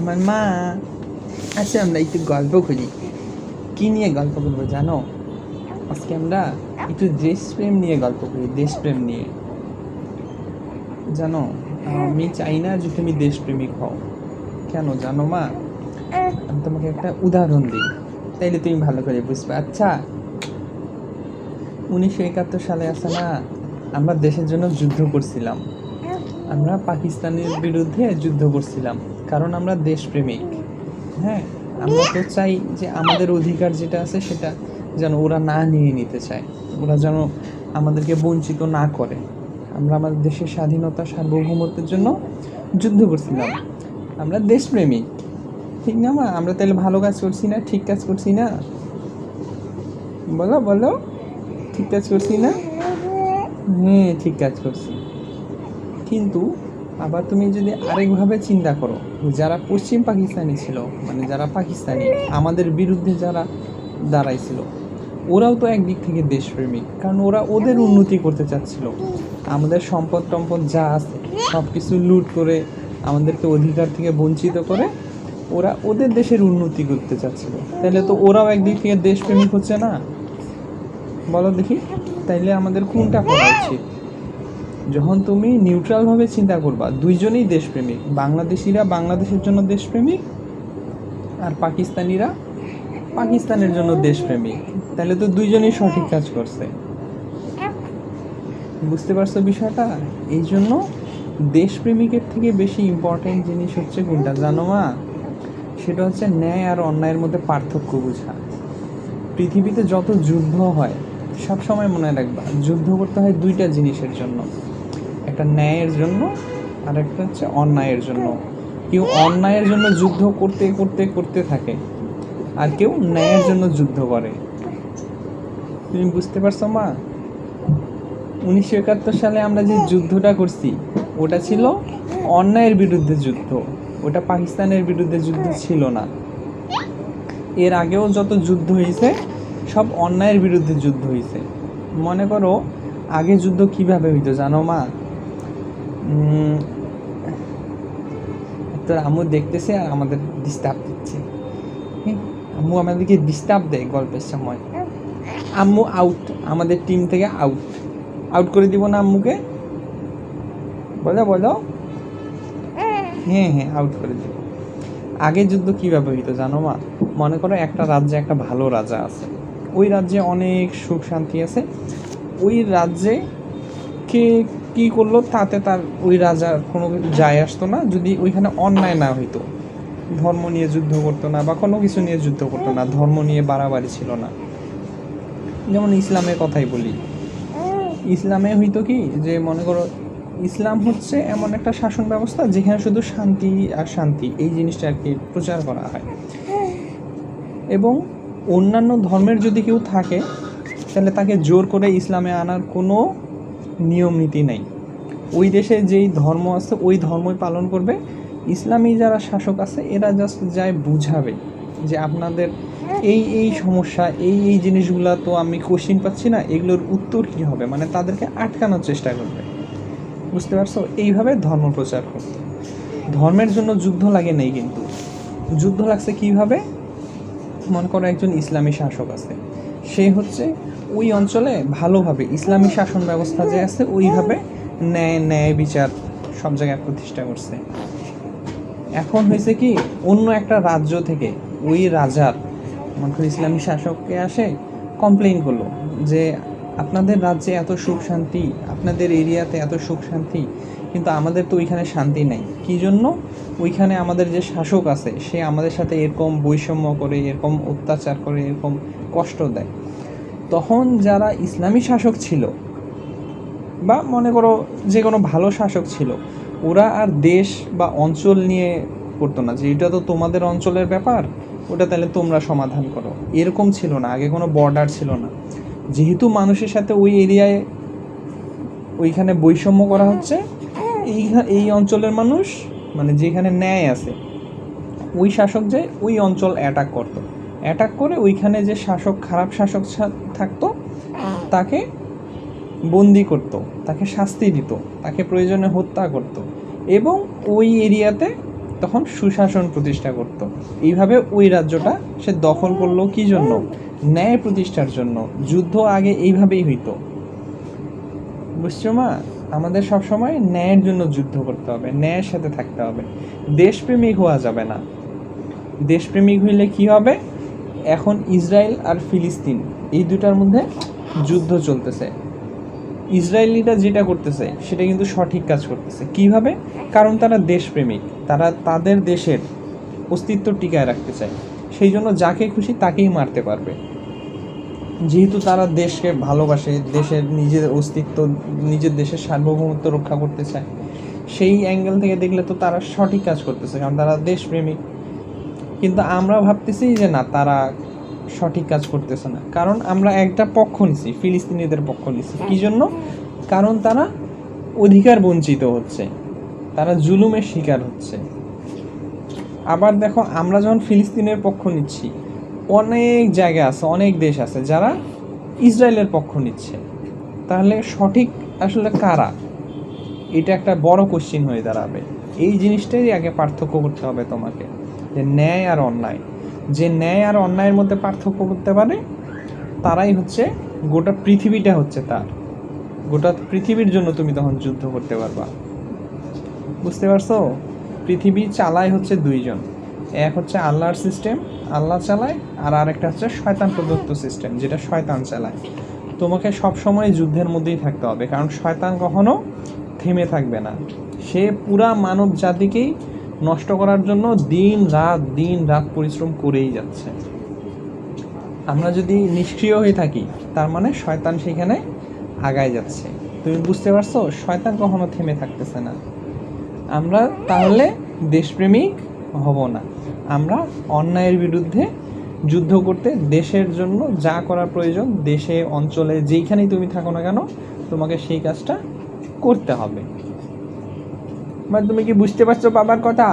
আমার মা আচ্ছা আমরা একটু গল্প করি। কি নিয়ে গল্প করব জানো? আজকে আমরা একটু দেশপ্রেম নিয়ে গল্প করি দেশপ্রেম নিয়ে। জানো, আমি চাই না যে তুমি দেশপ্রেমিক হও। কেন জানো মা? আমি তোমাকে একটা উদাহরণ দিই, তাইলে তুমি ভালো করে বুঝবে। আচ্ছা উনিশশো একাত্তর সালে আছে না, আমরা দেশের জন্য যুদ্ধ করছিলাম। আমরা পাকিস্তানের বিরুদ্ধে যুদ্ধ করছিলাম। কারণ আমরা দেশপ্রেমিক। হ্যাঁ আমরা তো চাই যে আমাদের অধিকার যেটা আছে সেটা যেন ওরা না নিয়ে নিতে চায়। ওরা যেন আমাদেরকে বঞ্চিত না করে। আমরা আমাদের দেশের স্বাধীনতা, সার্বভৌমত্বের জন্য যুদ্ধ করছিলাম। আমরা দেশপ্রেমিক। ঠিক না মা? আমরা তাহলে ভালো কাজ করছি না, ঠিক কাজ করছি না? বলো বলো। ঠিক কাজ করছি না? হ্যাঁ ঠিক কাজ করছি। কিন্তু আবার তুমি যদি আরেকভাবে চিন্তা করো, যারা পশ্চিম পাকিস্তানি ছিল মানে যারা পাকিস্তানি, আমাদের বিরুদ্ধে যারা দাঁড়াইছিল, ওরাও তো একদিক থেকে দেশপ্রেমিক, কারণ ওরা ওদের উন্নতি করতে চাচ্ছিল। আমাদের সম্পদ টম্পদ যা আছে সব কিছু লুট করে, আমাদেরকে অধিকার থেকে বঞ্চিত করে, ওরা ওদের দেশের উন্নতি করতে চাচ্ছিল। তাহলে তো ওরাও একদিক থেকে দেশপ্রেমিক হচ্ছে না? বলো দেখি, তাইলে আমাদের কোনটা করা উচিত? যখন তুমি নিউট্রালভাবে চিন্তা করবা, দুইজনেই দেশপ্রেমিক। বাংলাদেশিরা বাংলাদেশের জন্য দেশপ্রেমিক আর পাকিস্তানিরা পাকিস্তানের জন্য দেশপ্রেমিক। তাহলে তো দুইজনেই সঠিক কাজ করছে। বুঝতে পারছ বিষয়টা? এই জন্য দেশপ্রেমিকের থেকে বেশি ইম্পর্টেন্ট জিনিস হচ্ছে কোনটা? জানো মা? সেটা হচ্ছে ন্যায় আর অন্যায়ের মধ্যে পার্থক্য বোঝা। পৃথিবীতে যত যুদ্ধ হয় সব সময় মনে রাখবা, যুদ্ধ করতে হয় দুইটা জিনিসের জন্য। একটা ন্যায়ের জন্য, আর একটা হচ্ছে অন্যায়ের জন্য। কেউ অন্যায়ের জন্য যুদ্ধ করতে করতে করতে থাকে, আর কেউ ন্যায়ের জন্য যুদ্ধ করে। তুমি বুঝতে পারছ মা? উনিশশো একাত্তর সালে আমরা যে যুদ্ধটা করছি, ওটা ছিল অন্যায়ের বিরুদ্ধে যুদ্ধ। ওটা পাকিস্তানের বিরুদ্ধে যুদ্ধ ছিল না। এর আগেও যত যুদ্ধ হয়েছে, সব অন্যায়ের বিরুদ্ধে যুদ্ধ হয়েছে। মনে করো, আগে যুদ্ধ কীভাবে হইতো জানো মা? তোর আম্মু দেখতেছে আর আমাদের ডিস্টার্ব দিচ্ছে। আম্মু আমাদেরকে ডিস্টার্ব দেয় গল্পের সময়। আম্মু আউট আমাদের টিম থেকে আউট আউট করে দিব না আম্মুকে? বলো বলো। হ্যাঁ হ্যাঁ আউট করে দিব। আগে যুদ্ধ কীভাবে হইতো জানো মা? মনে করো একটা রাজ্যে একটা ভালো রাজা আছে। ওই রাজ্যে অনেক সুখ শান্তি আছে। ওই রাজ্যে কে কী করল, তাতে তার ওই রাজার কোনো যায় আসতো না, যদি ওইখানে অন্যায় না হইতো। ধর্ম নিয়ে যুদ্ধ করতো না বা কোনো কিছু নিয়ে যুদ্ধ করতো না, ধর্ম নিয়ে বাড়াবাড়ি ছিল না। যেমন ইসলামের কথাই বলি। ইসলামে হইতো কি, যে মনে করো, ইসলাম হচ্ছে এমন একটা শাসন ব্যবস্থা যেখানে শুধু শান্তি আর শান্তি, এই জিনিসটা আর কি প্রচার করা হয়। এবং অন্যান্য ধর্মের যদি কেউ থাকে, তাহলে তাকে জোর করে ইসলামে আনার কোনো নিয়ম নীতি নেই। ওই দেশে যেই ধর্ম আছে, ওই ধর্মই পালন করবে। ইসলামী যারা শাসক আছে, এরা জাস্ট যায় বুঝাবে যে আপনাদের এই এই সমস্যা, এই এই জিনিসগুলো তো আমি কোশ্চিন পাচ্ছি না, এগুলোর উত্তর কী হবে? মানে তাদেরকে আটকানোর চেষ্টা করবে। বুঝতে পারছ? এইভাবে ধর্ম প্রচার করতো। ধর্মের জন্য যুদ্ধ লাগে নেই কিন্তু। যুদ্ধ লাগছে কীভাবে? মনে করো একজন ইসলামী শাসক আছে। সে হচ্ছে ওই অঞ্চলে ভালোভাবে ইসলামী শাসন ব্যবস্থা যে আছে, ওইভাবে ন্যায় ন্যায় বিচার সব জায়গায় প্রতিষ্ঠা করছে। এখন হয়েছে কি, অন্য একটা রাজ্য থেকে ওই রাজার, মনে ইসলামী শাসককে আসে কমপ্লেইন করল যে, আপনাদের রাজ্যে এত সুখ শান্তি, আপনাদের এরিয়াতে এত সুখ শান্তি কিন্তু আমাদের তো ওইখানে শান্তি নাই। কী জন্য? ওইখানে আমাদের যে শাসক আছে, সে আমাদের সাথে এরকম বৈষম্য করে, এরকম অত্যাচার করে, এরকম কষ্ট দেয়। তখন যারা ইসলামী শাসক ছিল বা মনে করো যে কোনো ভালো শাসক ছিল, ওরা আর দেশ বা অঞ্চল নিয়ে করতো না যে এটা তো তোমাদের অঞ্চলের ব্যাপার, ওটা তাহলে তোমরা সমাধান করো। এরকম ছিল না, আগে কোনো বর্ডার ছিল না। যেহেতু মানুষের সাথে ওই এরিয়ায় ওইখানে বৈষম্য করা হচ্ছে এই এই অঞ্চলের মানুষ মানে যেখানে ন্যায় আছে, ওই শাসক যে ওই অঞ্চল অ্যাটাক করত। অ্যাটাক করে ওইখানে যে শাসক, খারাপ শাসক থাকতো, তাকে বন্দি করত, তাকে শাস্তি দিত, তাকে প্রয়োজনে হত্যা করত এবং ওই এরিয়াতে তখন সুশাসন প্রতিষ্ঠা করত। এইভাবে ওই রাজ্যটা সে দখল করল কি জন্য? ন্যায় প্রতিষ্ঠার জন্য। যুদ্ধ আগে এইভাবেই হইতো। বুঝছ মা? আমাদের সবসময় ন্যায়ের জন্য যুদ্ধ করতে হবে, ন্যায়ের সাথে থাকতে হবে। দেশপ্রেমিক হওয়া যাবে না। দেশপ্রেমিক হইলে কি হবে? এখন ইসরায়েল আর ফিলিস্তিন, এই দুটার মধ্যে যুদ্ধ চলতেছে। ইসরায়েলিরা যেটা করতেছে, সেটা কিন্তু সঠিক কাজ করতেছে। কীভাবে কারণ তারা দেশপ্রেমিক, তারা তাদের দেশের অস্তিত্ব টিকায় রাখতে চায়। সেই জন্য যাকে খুশি তাকেই মারতে পারবে। যেহেতু তারা দেশকে ভালোবাসে দেশের নিজের অস্তিত্ব নিজের দেশের সার্বভৌমত্ব রক্ষা করতে চায় সেই অ্যাঙ্গেল থেকে দেখলে তো তারা সঠিক কাজ করতেছে কারণ তারা দেশপ্রেমিক। কিন্তু আমরা ভাবতেছি যে না তারা সঠিক কাজ করতেছে না। কারণ আমরা একটা পক্ষ নিছি ফিলিস্তিনিদের পক্ষ নিছি। কি জন্য কারণ তারা অধিকার বঞ্চিত হচ্ছে তারা জুলুমের শিকার হচ্ছে। আবার দেখো আমরা যখন ফিলিস্তিনের পক্ষ নিচ্ছি অনেক জায়গা আছে, অনেক দেশ আছে যারা ইসরায়েলের পক্ষ নিচ্ছে। তাহলে সঠিক আসলে কারা? এটা একটা বড় কোশ্চিন হয়ে দাঁড়াবে। এই জিনিসটাই আগে পার্থক্য করতে হবে তোমাকে, যে ন্যায় আর অন্যায়। যে ন্যায় আর অন্যায়ের মধ্যে পার্থক্য করতে পারে, তারাই হচ্ছে, গোটা পৃথিবীটা হচ্ছে তার। গোটা পৃথিবীর জন্য তুমি তখন যুদ্ধ করতে পারবা। বুঝতে পারছ? পৃথিবী চালায় হচ্ছে দুইজন। এক হচ্ছে আল্লাহর সিস্টেম আল্লাহ চালায়, আর আরেকটা হচ্ছে শয়তান প্রদত্ত সিস্টেম যেটা শয়তান চালায়। তোমাকে সব সময় যুদ্ধের মধ্যেই থাকতে হবে, কারণ শয়তান কখনো থেমে থাকবে না। সে পুরা মানব জাতিকেই নষ্ট করার জন্য দিন রাত দিন রাত পরিশ্রম করেই যাচ্ছে। আমরা যদি নিষ্ক্রিয় হয়ে থাকি, তার মানে শয়তান সেখানে আগায় যাচ্ছে। তুমি বুঝতে পারছ? শয়তান কখনো থেমে থাকতেছে না। আমরা তাহলে দেশপ্রেমিক হব না। আমরা অন্যায়ের বিরুদ্ধে যুদ্ধ করতে দেশের জন্য যা করা প্রয়োজন, দেশে, অঞ্চলে, যেইখানেই তুমি থাকো না কেন, তোমাকে সেই কাজটা করতে হবে। মানে তুমি কি বুঝতে পারছ বাবার কথা?